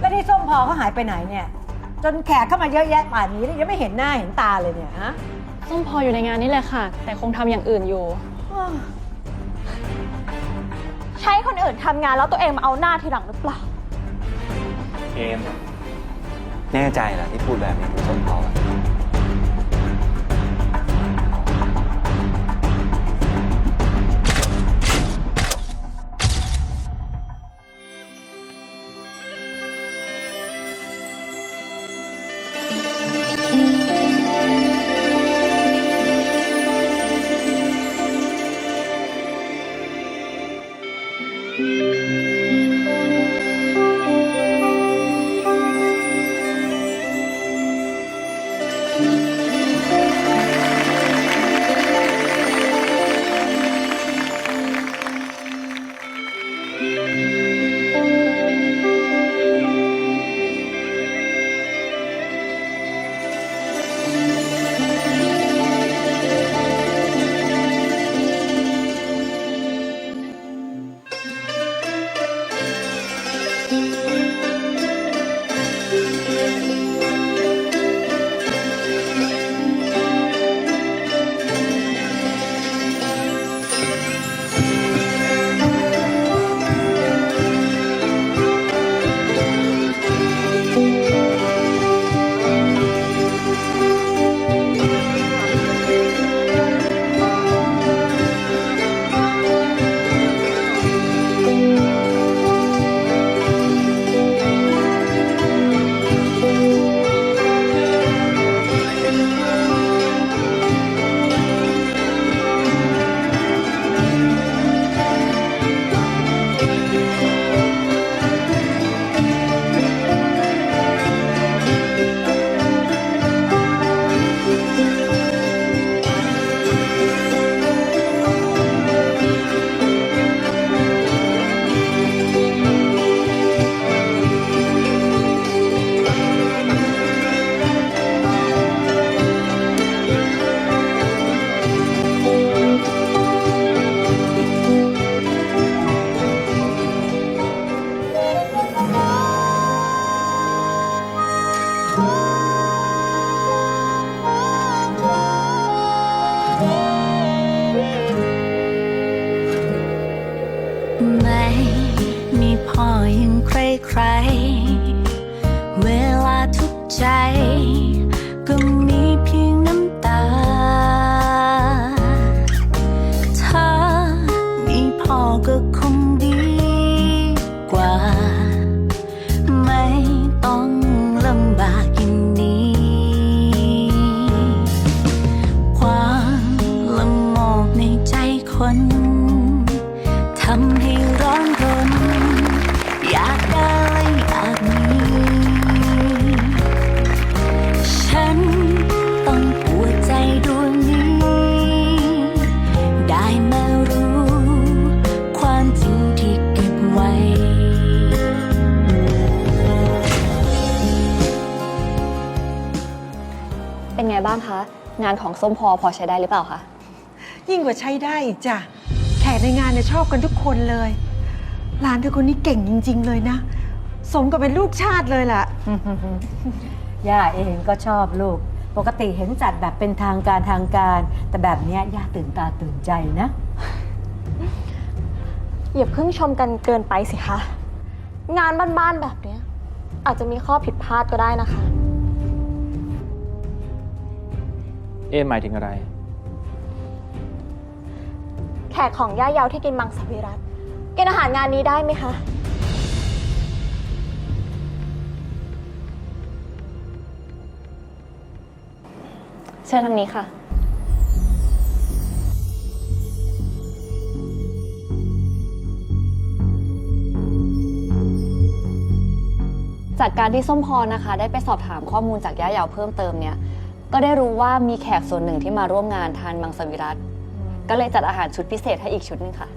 แล้วนี่ส้มพอเขาหายไปไหนเนี่ย จนแขกเข้ามาเยอะแยะป่านนี้แล้วยังไม่เห็นหน้าเห็นตาเลยเนี่ยฮะส้มพออยู่ในงานนี้แหละค่ะ แต่คงทำอย่างอื่นอยู่ อ้าวใช้คนอื่นทำงานแล้วตัวเองมาเอาหน้าทีหลังหรือเปล่า เอมแน่ใจเหรอที่พูดแบบนี้คุณส้มพออะ ไม่ ใจ ไงบ้างคะ งานของส้มพอพอใช้ได้หรือเปล่าคะ ยิ่งกว่าใช้ได้อีกจ้ะ แขกในงานเนี่ยชอบกันทุกคนเลย หลานเธอคนนี้เก่งจริง ๆ เลยนะ สมกับเป็นลูกชาติเลยล่ะ ย่าเองก็ชอบลูก ปกติเห็นจัดแบบเป็นทางการทางการ แต่แบบเนี้ยย่าตื่นตาตื่นใจนะ อย่าเพิ่งชมกันเกินไปสิคะ งานบ้านๆแบบเนี้ยอาจจะมีข้อผิดพลาดก็ได้นะคะ เอมหมายถึงอะไร แขกของย่ายาวที่กินมังสวิรัตกินอาหารงานนี้ได้ไหมคะ เชิญทางนี้ค่ะ จากการที่ส้มพรนะคะ ได้ไปสอบถามข้อมูลจากย่าเยาวเพิ่มเติมเนี่ย ก็ได้รู้ว่ามีแขกส่วนหนึ่งที่มาร่วมงานทานมังสวิรัตก็เลยจัดอาหารชุดพิเศษให้อีกชุดหนึงค่ะ